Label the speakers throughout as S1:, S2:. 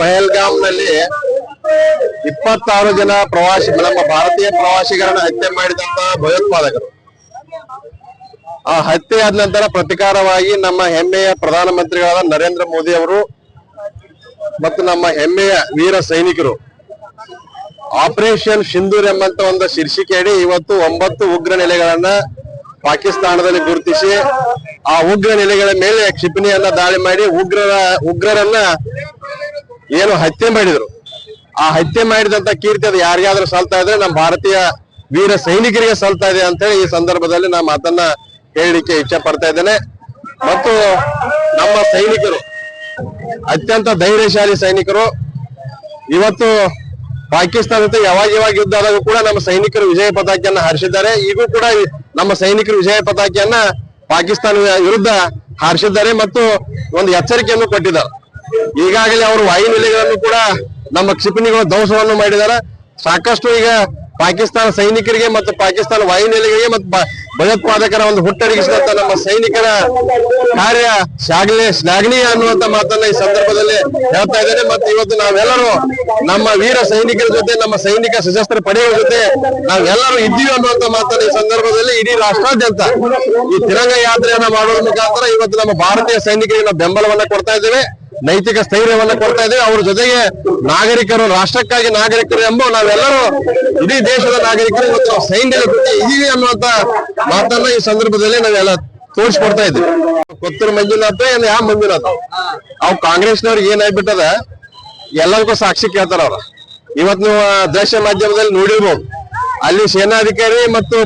S1: ಪಹಲ್ಗಾಮ್ನಲ್ಲಿ ಇಪ್ಪತ್ತಾರು ಜನ ಪ್ರವಾಸಿ, ನಮ್ಮ ಭಾರತೀಯ ಪ್ರವಾಸಿಗರನ್ನ ಹತ್ಯೆ ಮಾಡಿದಂತ ಭಯೋತ್ಪಾದಕರು. ಆ ಹತ್ಯೆ ಆದ ನಂತರ ಪ್ರತಿಕಾರವಾಗಿ ನಮ್ಮ ಹೆಮ್ಮೆಯ ಪ್ರಧಾನಮಂತ್ರಿಗಳಾದ ನರೇಂದ್ರ ಮೋದಿ ಅವರು ಮತ್ತು ನಮ್ಮ ಹೆಮ್ಮೆಯ ವೀರ ಸೈನಿಕರು ಆಪರೇಷನ್ ಸಿಂಧೂರ್ ಎಂಬಂತ ಒಂದು ಶೀರ್ಷಿಕೆಯಡಿ ಇವತ್ತು ಒಂಬತ್ತು ಉಗ್ರ ನೆಲೆಗಳನ್ನ ಪಾಕಿಸ್ತಾನದಲ್ಲಿ ಗುರುತಿಸಿ, ಆ ಉಗ್ರ ನೆಲೆಗಳ ಮೇಲೆ ಕ್ಷಿಪಣಿಯನ್ನ ದಾಳಿ ಮಾಡಿ ಉಗ್ರರ, ಉಗ್ರರನ್ನ ಏನು ಹತ್ಯೆ ಮಾಡಿದ್ರು. ಆ ಹತ್ಯೆ ಮಾಡಿದಂತ ಕೀರ್ತಿ ಅದು ಯಾರಿಗಾದ್ರೂ ಸಲ್ತಾ ಇದ್ರೆ ನಮ್ಮ ಭಾರತೀಯ ವೀರ ಸೈನಿಕರಿಗೆ ಸಲ್ತಾ ಇದೆ ಅಂತ ಹೇಳಿ ಈ ಸಂದರ್ಭದಲ್ಲಿ ನಾ ಮಾತನ್ನ ಹೇಳಲಿಕ್ಕೆ ಇಚ್ಛೆ ಪಡ್ತಾ ಇದ್ದೇನೆ. ಮತ್ತು ನಮ್ಮ ಸೈನಿಕರು, ಅತ್ಯಂತ ಧೈರ್ಯಶಾಲಿ ಸೈನಿಕರು, ಇವತ್ತು ಪಾಕಿಸ್ತಾನ ಜೊತೆ ಯಾವಾಗ ಯಾವಾಗ ಯುದ್ಧ ಆದಾಗೂ ಕೂಡ ನಮ್ಮ ಸೈನಿಕರು ವಿಜಯ ಪತಾಕಿಯನ್ನ ಹಾರಿಸಿದ್ದಾರೆ. ಈಗೂ ಕೂಡ ನಮ್ಮ ಸೈನಿಕರು ವಿಜಯ ಪತಾಕಿಯನ್ನ ಪಾಕಿಸ್ತಾನ ವಿರುದ್ಧ ಹಾರಿಸಿದ್ದಾರೆ ಮತ್ತು ಒಂದು ಎಚ್ಚರಿಕೆಯನ್ನು ಕೊಟ್ಟಿದ್ದಾರೆ. ಈಗಾಗಲೇ ಅವರು ವಾಯುನೆಲೆಗಳನ್ನು ಕೂಡ ನಮ್ಮ ಕ್ಷಿಪಣಿಗಳ ಧ್ವಂಸವನ್ನು ಮಾಡಿದ್ದಾರೆ. ಸಾಕಷ್ಟು ಈಗ ಪಾಕಿಸ್ತಾನ ಸೈನಿಕರಿಗೆ ಮತ್ತು ಪಾಕಿಸ್ತಾನ ವಾಯುನೆಲೆಗಳಿಗೆ ಮತ್ತು ಭಯೋತ್ಪಾದಕರ ಒಂದು ಹುಟ್ಟಡಗಿಸಿದಂತ ನಮ್ಮ ಸೈನಿಕರ ಕಾರ್ಯ ಶ್ಲಾಘನೆ ಶ್ಲಾಘನೀಯ ಅನ್ನುವಂತ ಮಾತನ್ನ ಈ ಸಂದರ್ಭದಲ್ಲಿ ಹೇಳ್ತಾ ಇದ್ದೇನೆ. ಮತ್ತೆ ಇವತ್ತು ನಾವೆಲ್ಲರೂ ನಮ್ಮ ವೀರ ಸೈನಿಕರ ಜೊತೆ, ನಮ್ಮ ಸೈನಿಕ ಸಶಸ್ತ್ರ ಪಡೆಗಳ ಜೊತೆ ನಾವೆಲ್ಲರೂ ಇದ್ದೀವಿ ಅನ್ನುವಂತ ಮಾತನ್ನ ಈ ಸಂದರ್ಭದಲ್ಲಿ ಇಡೀ ರಾಷ್ಟ್ರಾದ್ಯಂತ ಈ ತಿರಂಗ ಯಾತ್ರೆಯನ್ನ ಮಾಡುವ ಮುಖಾಂತರ ಇವತ್ತು ನಮ್ಮ ಭಾರತೀಯ ಸೈನಿಕರಿಗೆ ನಾವು ಬೆಂಬಲವನ್ನ ಕೊಡ್ತಾ ಇದ್ದೇವೆ. ನೈತಿಕ ಸ್ಥೈರ್ಯವನ್ನ ಕೊಡ್ತಾ ಇದ್ದೇವೆ. ಅವ್ರ ಜೊತೆಗೆ ನಾಗರಿಕರು, ರಾಷ್ಟ್ರಕ್ಕಾಗಿ ನಾಗರಿಕರು ಎಂಬ ನಾವೆಲ್ಲರೂ ಇಡೀ ದೇಶದ ನಾಗರಿಕರು ಮತ್ತು ಸೈನ್ಯದ ಜೊತೆ ಇದೀವಿ ಅನ್ನುವಂತ ಮಾತನ್ನ ಈ ಸಂದರ್ಭದಲ್ಲಿ ನಾವೆಲ್ಲ ತೋರಿಸ್ಕೊಡ್ತಾ ಇದ್ದೀವಿ. ಕೊತ್ತೂರು ಮಂಜುನಾಥ ಏನ್ ಯಾವ ಮಂಜುನಾಥ ಅವ್ ಕಾಂಗ್ರೆಸ್ನವ್ರಿಗೆ ಏನಾಗ್ಬಿಟ್ಟದ ಎಲ್ಲರಿಗೂ ಸಾಕ್ಷಿ ಕೇಳ್ತಾರ ಅವ್ರ. ಇವತ್ ನೀವು ದೃಶ್ಯ ಮಾಧ್ಯಮದಲ್ಲಿ ನೋಡಿರ್ಬೋದು. ಅಲ್ಲಿ ಸೇನಾಧಿಕಾರಿ ಮತ್ತು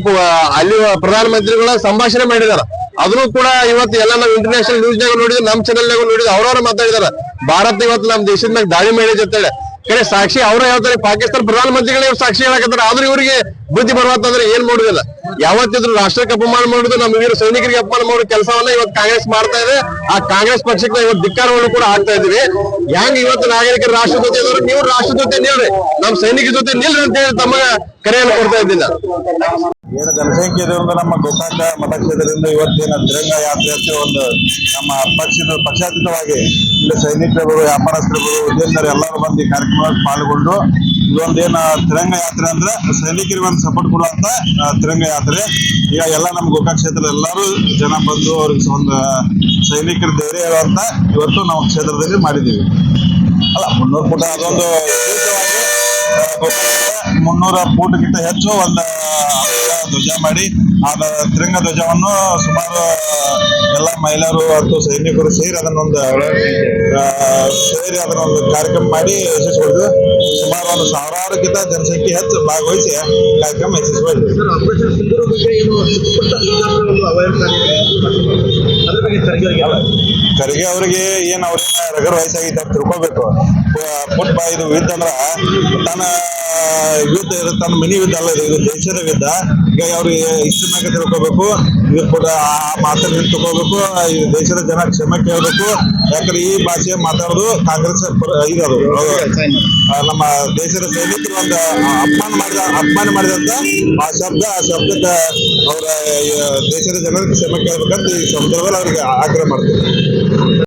S1: ಅಲ್ಲಿ ಪ್ರಧಾನಮಂತ್ರಿಗಳ ಸಂಭಾಷಣೆ ಮಾಡಿದಾರ. ಅದನ್ನು ಕೂಡ ಇವತ್ತು ಎಲ್ಲ ನಾವು ಇಂಟರ್ನ್ಯಾಷನಲ್ ನ್ಯೂಸ್ ನಾಗ ನೋಡಿದ್ರೆ ನಮ್ ಚಾನೆಲ್ ನಾಗ ನೋಡಿದ್ವಿ, ಅವ್ರವ್ರ ಮಾತಾಡಿದಾರ. ಭಾರತ ಇವತ್ತು ನಮ್ ದೇಶದ ಮ್ಯಾಗ ದಾಳಿ ಮಾಡಿದೆ ಅಂತೇಳಿ. ಕಡೆ ಸಾಕ್ಷಿ ಅವ್ರ ಹೇಳ್ತಾರೆ, ಪಾಕಿಸ್ತಾನ ಪ್ರಧಾನಮಂತ್ರಿಗಳೇ ಇವ್ರು ಸಾಕ್ಷಿ ಹೇಳಕತ್ತಾರ, ಆದ್ರೆ ಇವರಿಗೆ ಬುದ್ಧಿ ಬರುವಂತಂದ್ರೆ ಏನ್ ಮಾಡುದಿಲ್ಲ. ಯಾವತ್ತಿದ್ರು ರಾಷ್ಟ್ರಕ್ಕೆ ಅಪಮಾನ ಮಾಡುದು, ನಮ್ಮ ವೀರ ಸೈನಿಕರಿಗೆ ಅಪಮಾನ ಮಾಡೋ ಕೆಲಸವನ್ನ ಇವತ್ತು ಕಾಂಗ್ರೆಸ್ ಮಾಡ್ತಾ ಇದೆ. ಆ ಕಾಂಗ್ರೆಸ್ ಪಕ್ಷಕ್ಕೆ ಇವತ್ತು ಧಿಕ್ಕಾರವನ್ನು ಕೂಡ ಆಗ್ತಾ ಇದೀವಿ ಹೆಂಗ್ ಇವತ್ತು ನಾಗರಿಕರ ರಾಷ್ಟ್ರ ಜೊತೆ ನೀವು ರಾಷ್ಟ್ರ ಜೊತೆ ನಿಲ್ರಿ. ನಮ್ಮ ಸೈನಿಕರ ಜೊತೆ ನಿಲ್ರಿ ಅಂತ ಹೇಳಿ ತಮ್ಮ ಕರೆಯನ್ನು ಕೊಡ್ತಾ ಇದ್ದಿಲ್ಲ.
S2: ಏನು ಜನಸಂಖ್ಯೆ ನಮ್ಮ ಗೋಕಾಕ ಮತಕ್ಷೇತ್ರದಿಂದ ಇವತ್ತಿನ ತಿರಂಗ ಯಾತ್ರೆ ಅಂತ ಒಂದು ನಮ್ಮ ಪಕ್ಷದ ಪಕ್ಷಾತೀತವಾಗಿ ಇಲ್ಲಿ ಸೈನಿಕರು ವ್ಯಾಪಾರಸ್ಥರು ಉದ್ಯಮರು ಎಲ್ಲರೂ ಬಂದು ಈ ಕಾರ್ಯಕ್ರಮದಲ್ಲಿ ಪಾಲ್ಗೊಂಡು ಇದೊಂದೇನು ತಿರಂಗ ಯಾತ್ರೆ ಅಂದ್ರೆ ಸೈನಿಕರಿಗೆ ಒಂದು ಸಪೋರ್ಟ್ ಕೊಡುವಂತ ತಿರಂಗ ಯಾತ್ರೆ ಈಗ ಎಲ್ಲ ನಮ್ಮ ಗೋಕಾಕ್ ಕ್ಷೇತ್ರದ ಎಲ್ಲರೂ ಜನ ಬಂದು ಅವ್ರಿಗೆ ಒಂದು ಸೈನಿಕರ ಧೈರ್ಯ ಇರುವಂತ ಇವತ್ತು ನಾವು ಕ್ಷೇತ್ರದಲ್ಲಿ ಮಾಡಿದ್ದೀವಿ ಅಲ್ಲ, ಮುನ್ನೂರು ಪುಟ ಅದೊಂದು ವಿಶೇಷವಾಗಿ ಮುನ್ನೂರ ಫೂಟ್ಗಿಂತ ಹೆಚ್ಚು ಒಂದು ಧ್ವಜ ಮಾಡಿ ಆ ತಿರಂಗ ಧ್ವಜವನ್ನು ಸುಮಾರು ಎಲ್ಲ ಮಹಿಳೆಯರು ಮತ್ತು ಸೈನಿಕರು ಸೇರಿ ಅದನ್ನೊಂದು ಸೇರಿ ಅದನ್ನೊಂದು ಕಾರ್ಯಕ್ರಮ ಮಾಡಿ ಯಶಸ್ವಿಗೊಳಿಸಿದ್ರು ಸುಮಾರು ಒಂದು ಸಾವಿರಾರುಕ್ಕಿಂತ ಜನಸಂಖ್ಯೆ ಹೆಚ್ಚು ಭಾಗವಹಿಸಿ ಕಾರ್ಯಕ್ರಮ
S3: ಸರಿಯಾಗಿ
S2: ಖರ್ಗೆ ಅವರಿಗೆ ಏನ್ ಅವ್ರೇನ ರಗರ್ ವಯಸ್ಸಾಗಿತ್ತು ತಿಳ್ಕೊಬೇಕು. ಪುಟ್ ಬಾ ಇದು ಯುದ್ಧ ಅಂದ್ರ ತನ್ನ ಯುದ್ಧ ತನ್ನ ಮನಿ ಯುದ್ಧ ಅಲ್ಲ ಇದು ದೇಶದ ಯುದ್ಧ ಈಗ ಅವ್ರಿಗೆ ಇಷ್ಟ ಮ್ಯಾಗ ತಿಳ್ಕೊಬೇಕು ಇದು ಕೂಡ ಆ ಮಾತನ್ನ ನಿಂತ್ಕೋಬೇಕು, ಈ ದೇಶದ ಜನ ಕ್ಷಮೆ ಕೇಳಬೇಕು. ಯಾಕಂದ್ರೆ ಈ ಭಾಷೆ ಮಾತಾಡೋದು ಕಾಂಗ್ರೆಸ್ ಅದು ನಮ್ಮ ದೇಶದ ಸೈನಿಕರು ಒಂದು ಅಪಮಾನ ಮಾಡಿದ, ಅಪಮಾನ ಮಾಡಿದಂತ ಆ ಶಬ್ದ, ಆ ಶಬ್ದಕ್ಕೆ ಅವರ ದೇಶದ ಜನರಿಗೆ ಕ್ಷಮೆ ಕೇಳ್ಬೇಕಂತ ಈ ಸಂದರ್ಭದಲ್ಲಿ ಅವ್ರಿಗೆ ಆಗ್ರಹ ಮಾಡ್ತೀವಿ